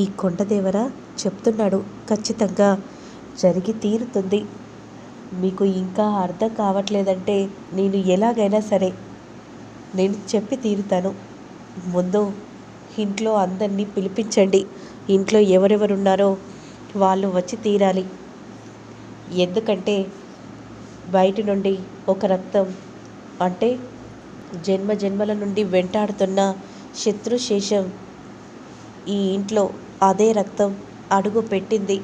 ఈ కొండదేవర చెప్తున్నాడు. ఖచ్చితంగా జరిగి తీరుతుంది. మీకు ఇంకా అర్థం కావట్లేదంటే నేను ఎలాగైనా సరే నేను చెప్పి తీరుతాను. ముందు ఇంట్లో అందరినీ పిలిపించండి. ఇంట్లో ఎవరెవరున్నారో వాళ్ళు వచ్చి తీరాలి. ఎందుకంటే బయట నుండి ఒక రక్తం అంటే జన్మ జన్మల నుండి వెంటాడుతున్న శత్రుశేషం ఈ ఇంట్లో అదే రక్తం అడుగు పెట్టింది.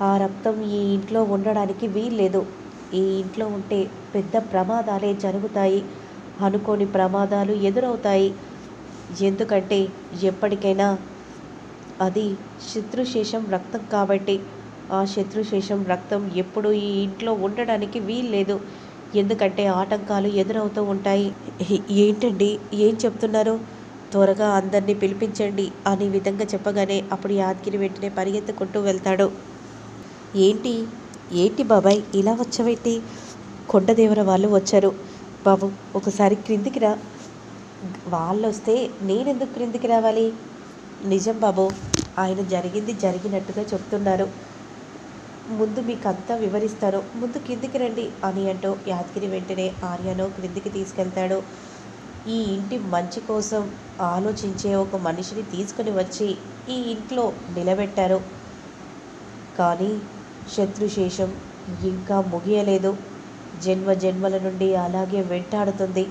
ఆ రక్తం ఈ ఇంట్లో ఉండడానికి వీల్లేదు. ఈ ఇంట్లో ఉంటే పెద్ద ప్రమాదాలే జరుగుతాయి. అనుకోని ప్రమాదాలు ఎదురవుతాయి. ఎందుకంటే ఎప్పటికైనా అది శత్రుశేషం రక్తం కాబట్టి ఆ శత్రుశేషం రక్తం ఎప్పుడు ఈ ఇంట్లో ఉండడానికి వీల్లేదు. ఎందుకంటే ఆటంకాలు ఎదురవుతూ ఉంటాయి. ఏంటండి? ఏం చెప్తున్నారు? త్వరగా అందరినీ పిలిపించండి అని విధంగా చెప్పగానే అప్పుడు యాదగిరి వెంటనే పరిగెత్తుకుంటూ వెళ్తాడు. ఏంటి? ఏంటి బాబాయ్? ఇలా వచ్చవేంటి? కొండదేవర వాళ్ళు వచ్చారు. బాబు ఒకసారి క్రిందికి రా. వాళ్ళు వస్తే నేనెందుకు క్రిందికి రావాలి? నిజం బాబు ఆయన జరిగింది జరిగినట్టుగా చెప్తున్నారు. ముందు మీకు అంతా వివరిస్తాను. ముందు కిందికి రండి అని అంటూ యాదగిరి వెంటనే ఆర్యను క్రిందికి తీసుకెళ్తాడు. ఈ ఇంటి మంచి కోసం ఆలోచించే ఒక మనిషిని తీసుకుని వచ్చి ఈ ఇంట్లో నిలబెట్టారు. కానీ శత్రుశేషం ఇంకా ముగియలేదు. జన్మ జన్మల నుండి అలాగే వెంటాడుతుంది.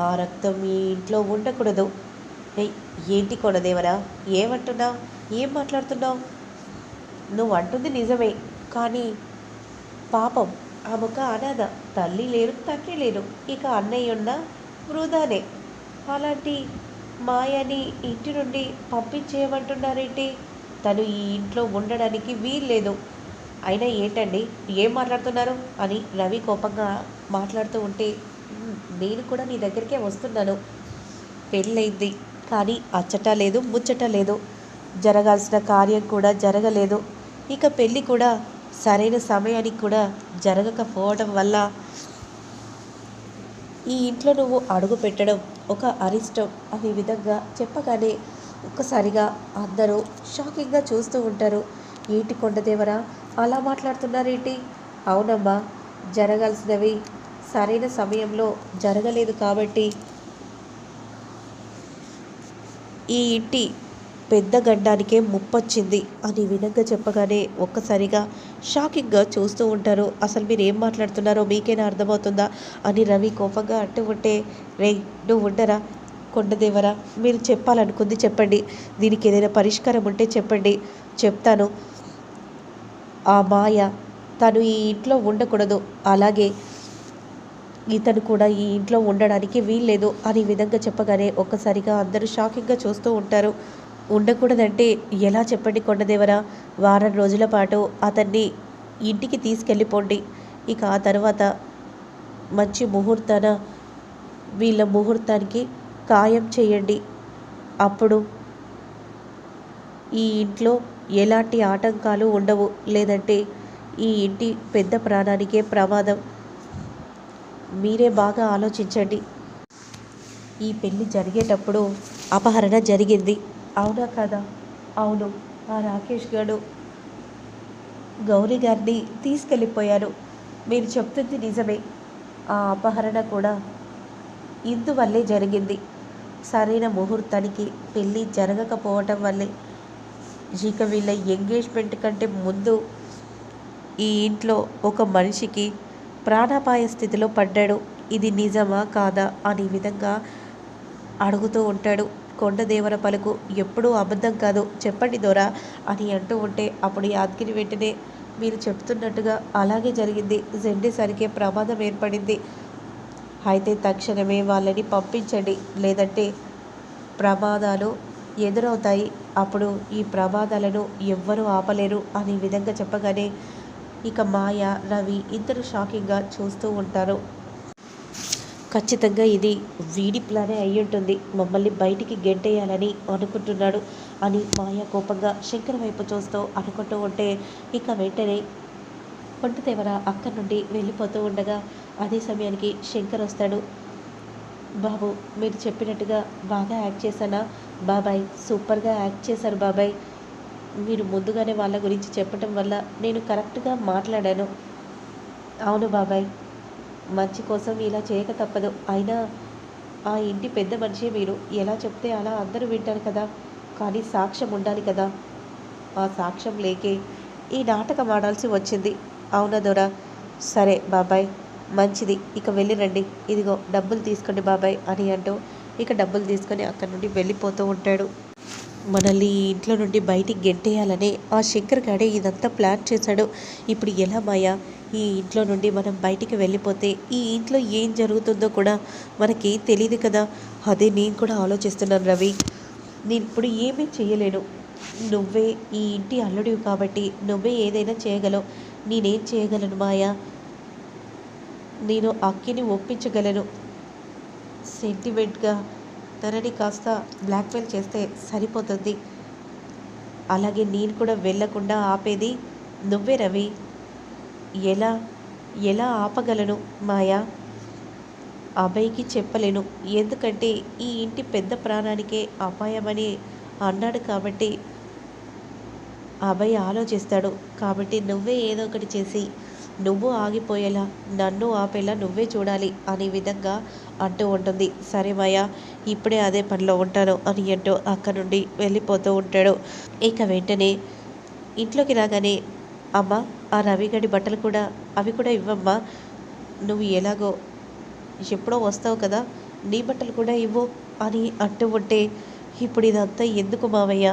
ఆ రక్తం ఈ ఇంట్లో ఉండకూడదు. ఏంటి కొనదేవరా ఏమంటున్నావు? ఏం మాట్లాడుతున్నావు? నువ్వు అంటుంది నిజమే. కానీ పాపం ఆమెక అనాథ తల్లి లేరు తండ్రి లేరు. ఇక అన్నయ్య ఉన్న వృధానే. అలాంటి మాయని ఇంటి నుండి పంపించేయమంటున్నారేంటి? తను ఈ ఇంట్లో ఉండడానికి వీల్లేదు. అయినా ఏంటండి? ఏం మాట్లాడుతున్నారు? అని రవి కోపంగా మాట్లాడుతూ ఉంటే నేను కూడా నీ దగ్గరికే వస్తున్నాను. పెళ్ళయింది. కానీ అచ్చట లేదు ముచ్చట లేదు. జరగాల్సిన కార్యం కూడా జరగలేదు. ఇక పెళ్ళి కూడా సరైన సమయానికి కూడా జరగకపోవడం వల్ల ఈ ఇంట్లో నువ్వు అడుగు పెట్టడం ఒక అరిష్టం అనే విధంగా చెప్పగానే ఒక్కసారిగా అందరూ షాకింగ్గా చూస్తూ ఉంటారు. ఏంటి కొండదేవరా? అలా మాట్లాడుతున్నారేంటి? అవునమ్మా జరగాల్సినవి సరైన సమయంలో జరగలేదు కాబట్టి ఈ ఇంటి పెద్ద గడ్డానికే ముప్పొచ్చింది అని విధంగా చెప్పగానే ఒక్కసారిగా షాకింగ్గా చూస్తూ ఉంటారు. అసలు మీరు ఏం మాట్లాడుతున్నారో మీకేనా అర్థమవుతుందా? అని రవి కోపంగా అంటూ ఉంటే రే నువ్వు ఉండరా? కొండదేవరా? మీరు చెప్పాలనుకుంది చెప్పండి. దీనికి ఏదైనా పరిష్కారం ఉంటే చెప్పండి. చెప్తాను. ఆ మాయ తను ఈ ఇంట్లో ఉండకూడదు. అలాగే ఇతను కూడా ఈ ఇంట్లో ఉండడానికి వీల్లేదు అనే విధంగా చెప్పగానే ఒక్కసారిగా అందరూ షాకింగ్గా చూస్తూ ఉంటారు. ఉండకూడదంటే ఎలా చెప్పండి కొండదేవరా? వారం రోజుల పాటు అతన్ని ఇంటికి తీసుకెళ్ళిపోండి. ఇక ఆ తర్వాత మంచి ముహూర్తాన వీళ్ళ ముహూర్తానికి ఖాయం చేయండి. అప్పుడు ఈ ఇంట్లో ఎలాంటి ఆటంకాలు ఉండవు. లేదంటే ఈ ఇంటి పెద్ద ప్రాణానికే ప్రమాదం. మీరే బాగా ఆలోచించండి. ఈ పెళ్ళి జరిగేటప్పుడు అపహరణ జరిగింది. అవునా కదా? అవును. ఆ రాకేష్ గారు గౌరీ గారిని తీసుకెళ్ళిపోయారు. మీరు చెప్తుంది నిజమే. ఆ అపహరణ కూడా ఇందువల్లే జరిగింది. సరైన ముహూర్తానికి పెళ్ళి జరగకపోవటం వల్లే ఇక వీళ్ళ ఎంగేజ్మెంట్ కంటే ముందు ఈ ఇంట్లో ఒక మనిషికి ప్రాణాపాయ స్థితిలో పడ్డాడు. ఇది నిజమా కాదా అనే విధంగా అడుగుతూ ఉంటాడు. కొండదేవర పలుకు ఎప్పుడూ అబద్ధం కాదు. చెప్పండి దొరా అని అంటూ ఉంటే అప్పుడు యాదగిరి వెంటనే మీరు చెప్తున్నట్టుగా అలాగే జరిగింది. జెండేసరికే ప్రమాదం ఏర్పడింది. అయితే తక్షణమే వాళ్ళని పంపించండి. లేదంటే ప్రమాదాలు ఎదురవుతాయి. అప్పుడు ఈ ప్రమాదాలను ఎవ్వరూ ఆపలేరు అనే విధంగా చెప్పగానే ఇక మాయ రవి ఇద్దరు షాకింగ్గా చూస్తూ ఉంటారు. ఖచ్చితంగా ఇది వీడి ప్లానే అయి ఉంటుంది మమ్మల్ని బయటికి గెంటేయాలని అనుకుంటున్నాడు అని మాయ కోపంగా శంకర్ వైపు చూస్తూ అనుకుంటూ ఉంటే ఇక వెంటనే కొండదేవర అక్కడి నుండి వెళ్ళిపోతూ ఉండగా అదే సమయానికి శంకర్ వస్తాడు. బాబు మీరు చెప్పినట్టుగా బాగా యాక్ట్ చేశానా? బాబాయ్ సూపర్గా యాక్ట్ చేశారు బాబాయ్. మీరు ముందుగానే వాళ్ళ గురించి చెప్పటం వల్ల నేను కరెక్ట్గా మాట్లాడాను. అవును బాబాయ్ మంచి కోసం ఇలా చేయక తప్పదు. అయినా ఆ ఇంటి పెద్ద మనిషి మీరు. ఎలా చెప్తే అలా అందరూ వింటారు కదా. కానీ సాక్ష్యం ఉండాలి కదా. ఆ సాక్ష్యం లేకే ఈ నాటకం ఆడాల్సి వచ్చింది. అవునా దొరా? సరే బాబాయ్ మంచిది. ఇక వెళ్ళిరండి. ఇదిగో డబ్బులు తీసుకోండి బాబాయ్ అని అంటూ ఇక డబ్బులు తీసుకొని అక్కడి నుండి వెళ్ళిపోతూ ఉంటాడు. మనల్ని ఇంట్లో నుండి బయటికి గెంటేయాలని ఆ శంకర్ గాడే ఇదంతా ప్లాన్ చేశాడు. ఇప్పుడు ఎలా మాయా? ఈ ఇంట్లో నుండి మనం బయటికి వెళ్ళిపోతే ఈ ఇంట్లో ఏం జరుగుతుందో కూడా మనకి తెలియదు కదా. అదే నేను కూడా ఆలోచిస్తున్నాను రవి. నేను ఇప్పుడు ఏమీ చేయలేను. నువ్వే ఈ ఇంటి అల్లుడివి కాబట్టి నువ్వే ఏదైనా చేయగలవు. నేనేం చేయగలను మాయా? నేను అక్కిని ఒప్పించగలను. సెంటిమెంట్గా తనని కాస్త బ్లాక్మెయిల్ చేస్తే సరిపోతుంది. అలాగే నేను కూడా వెళ్ళకుండా ఆపేది నువ్వే రవి. ఎలా ఎలా ఆపగలను మాయా? అభయ్కి చెప్పలేను. ఎందుకంటే ఈ ఇంటి పెద్ద ప్రాణానికే అపాయమని అన్నాడు కాబట్టి అభయ్ ఆలోచిస్తాడు. కాబట్టి నువ్వే ఏదో ఒకటి చేసి నువ్వు ఆగిపోయేలా నన్ను ఆపేలా నువ్వే చూడాలి అనే విధంగా అంటూ ఉంటుంది. సరే మాయా ఇప్పుడే అదే పనిలో ఉంటాను అని అంటూ అక్కడ నుండి వెళ్ళిపోతూ ఉంటాడు. ఇక వెంటనే ఇంట్లోకి రాగానే అమ్మ ఆ రవిగడి బట్టలు కూడా అవి కూడా ఇవ్వమ్మా. నువ్వు ఎలాగో ఎప్పుడో వస్తావు కదా నీ బట్టలు కూడా ఇవ్వు అని అంటూ ఉంటే ఇప్పుడు ఇదంతా ఎందుకు మావయ్య?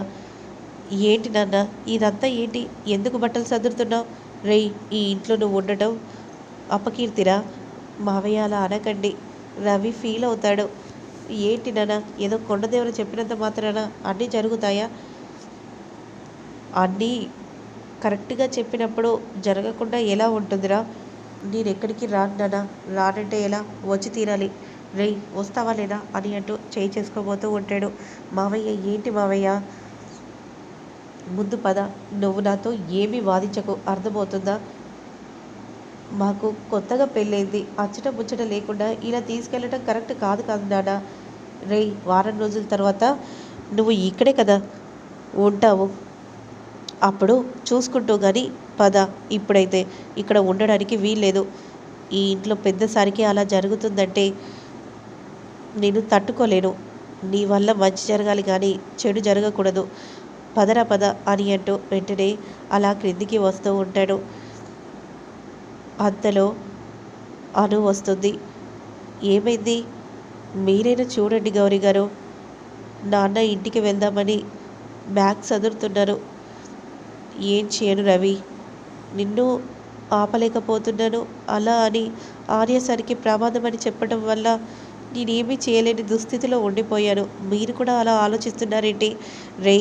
ఏంటి నాన్న ఇదంతా ఏంటి? ఎందుకు బట్టలు సదురుతున్నావు? రే ఈ ఇంట్లో నువ్వు ఉండటం అపకీర్తిరా? మావయ్య అలా అనకండి. రవి ఫీల్ అవుతాడు. ఏంటి నాన్న ఏదో కొండదేవరు చెప్పినంత మాత్రాన అన్నీ జరుగుతాయా? అన్నీ కరెక్ట్గా చెప్పినప్పుడు జరగకుండా ఎలా ఉంటుందిరా? నేను ఎక్కడికి రాన్నానా రానంటే ఎలా? వచ్చి తీరాలి. రేయ్ వస్తావా లేదా? అని అంటూ చేయి చేసుకోబోతూ ఉంటాడు. మావయ్య ఏంటి మావయ్య? ముందు పద. నువ్వు నాతో ఏమీ వాదించకు. అర్థమవుతుందా? మాకు కొత్తగా పెళ్ళైంది. అచ్చట ముచ్చట లేకుండా ఇలా తీసుకెళ్ళటం కరెక్ట్ కాదు కాదు నాన్న. రేయ్ వారం రోజుల తర్వాత నువ్వు ఇక్కడే కదా? ఉంటావు. అప్పుడు చూసుకుంటూ కానీ పద ఇప్పుడైతే ఇక్కడ ఉండడానికి వీల్లేదు. ఈ ఇంట్లో పెద్దసారికి అలా జరుగుతుందంటే నేను తట్టుకోలేను. నీ వల్ల మంచి జరగాలి కానీ చెడు జరగకూడదు. పదరా పద అని అంటూ వెంటనే అలా క్రిందికి వస్తూ ఉంటాడు. అంతలో అను వస్తుంది. ఏమైంది? మీరైనా చూడండి గౌరీ గారు. నాన్న ఇంటికి వెళ్దామని బ్యాగ్ చదువుతున్నారు. ఏం చేయను రవి. నిన్ను ఆపలేకపోతున్నాను. అలా అని ఆర్యసరికి ప్రమాదం అని చెప్పడం వల్ల నేనేమీ చేయలేని దుస్థితిలో ఉండిపోయాను. మీరు కూడా అలా ఆలోచిస్తున్నారేంటి? రే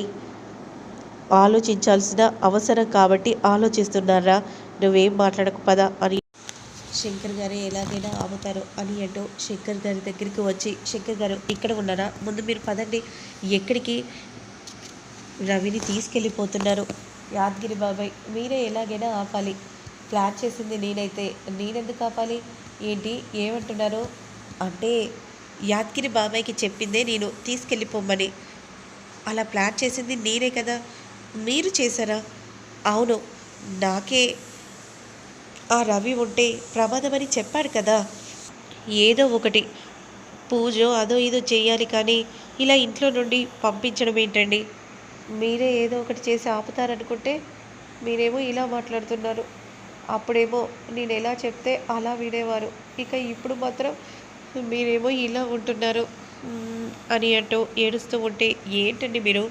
ఆలోచించాల్సిన అవసరం కాబట్టి ఆలోచిస్తున్నారా? నువ్వేం మాట్లాడకు పద అని. శంకర్ గారు ఎలాగైనా ఆపుతారు అని అంటూ శంకర్ గారి దగ్గరికి వచ్చి శంకర్ గారు ఇక్కడ ఉన్నారా? ముందు మీరు పదండి. ఎక్కడికి? రవిని తీసుకెళ్ళిపోతున్నారు. యాదగిరి బాబాయ్ మీరే ఎలాగైనా ఆపాలి. ప్లాన్ చేసింది నేనైతే. నేనెందుకు ఆపాలి? ఏంటి? ఏమంటున్నారు? అంటే యాదగిరి బాబాయ్కి చెప్పిందే నేను తీసుకెళ్ళిపోమని అలా ప్లాన్ చేసింది నేనే కదా. మీరు చేశారా? అవును. నాకే ఆ రవి ఉంటే ప్రమాదమని చెప్పాడు కదా. ఏదో ఒకటి. పూజ అదో ఏదో చేయాలి కానీ ఇలా ఇంట్లో నుండి పంపించడం ఏంటండి? మీరే ఏదో ఒకటి చేసి ఆపుతారనుకుంటే మీరేమో ఇలా మాట్లాడుతున్నారు. అప్పుడేమో నేను ఎలా చెప్తే అలా వినేవారు. ఇక ఇప్పుడు మాత్రం మీరేమో ఇలా ఉంటున్నారు అని అంటూ ఏడుస్తూ ఉంటే ఏంటండి మీరు?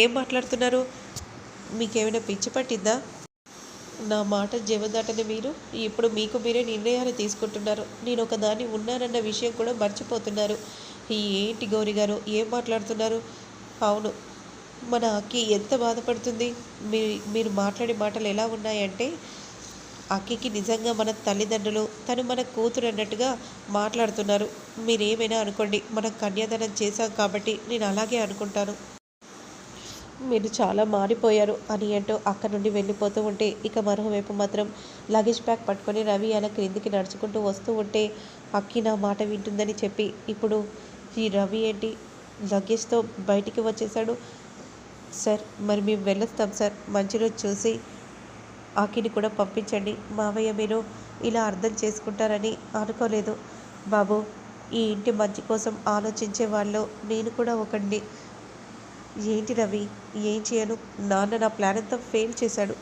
ఏం మాట్లాడుతున్నారు? మీకేమైనా పిచ్చి పట్టిందా నా మాట జీవదాటని మీరు? ఇప్పుడు మీకు మీరే నిర్ణయాలు తీసుకుంటున్నారు. నేను ఒకదాన్ని ఉన్నానన్న విషయం కూడా మర్చిపోతున్నారు. ఏంటి గౌరి గారు? ఏం మాట్లాడుతున్నారు? అవును మన అక్కి ఎంత బాధపడుతుంది? మీ మీరు మాట్లాడే మాటలు ఎలా ఉన్నాయంటే అక్కికి నిజంగా మన తల్లిదండ్రులు తను మన కూతురు అన్నట్టుగా మాట్లాడుతున్నారు. మీరేమైనా అనుకోండి మనం కన్యాదానం చేశాం కాబట్టి నేను అలాగే అనుకుంటాను. మీరు చాలా మారిపోయారు అని అంటూ అక్కడ నుండి వెళ్ళిపోతూ ఉంటే ఇక మరోవైపు మాత్రం లగేజ్ ప్యాక్ పట్టుకొని రవి అలా క్రిందికి నడుచుకుంటూ వస్తూ ఉంటే అక్కి నా మాట వింటుందని చెప్పి ఇప్పుడు ఈ రవి ఏంటి? లగేజ్తో బయటికి వచ్చేసాడు సార్ మరి మేము వెళ్ళొస్తాం సార్. మంచి రోజు చూసి ఆకిని కూడా పంపించండి. మావయ్య మీరు ఇలా అర్థం చేసుకుంటారని అనుకోలేదు. బాబు ఈ ఇంటి మంచి కోసం ఆలోచించే వాళ్ళు నేను కూడా ఒకడిని ఏంటి రవి? ఏం చేయను? నాన్న నా ప్లాన్ అంతా ఫెయిల్ చేశాడు.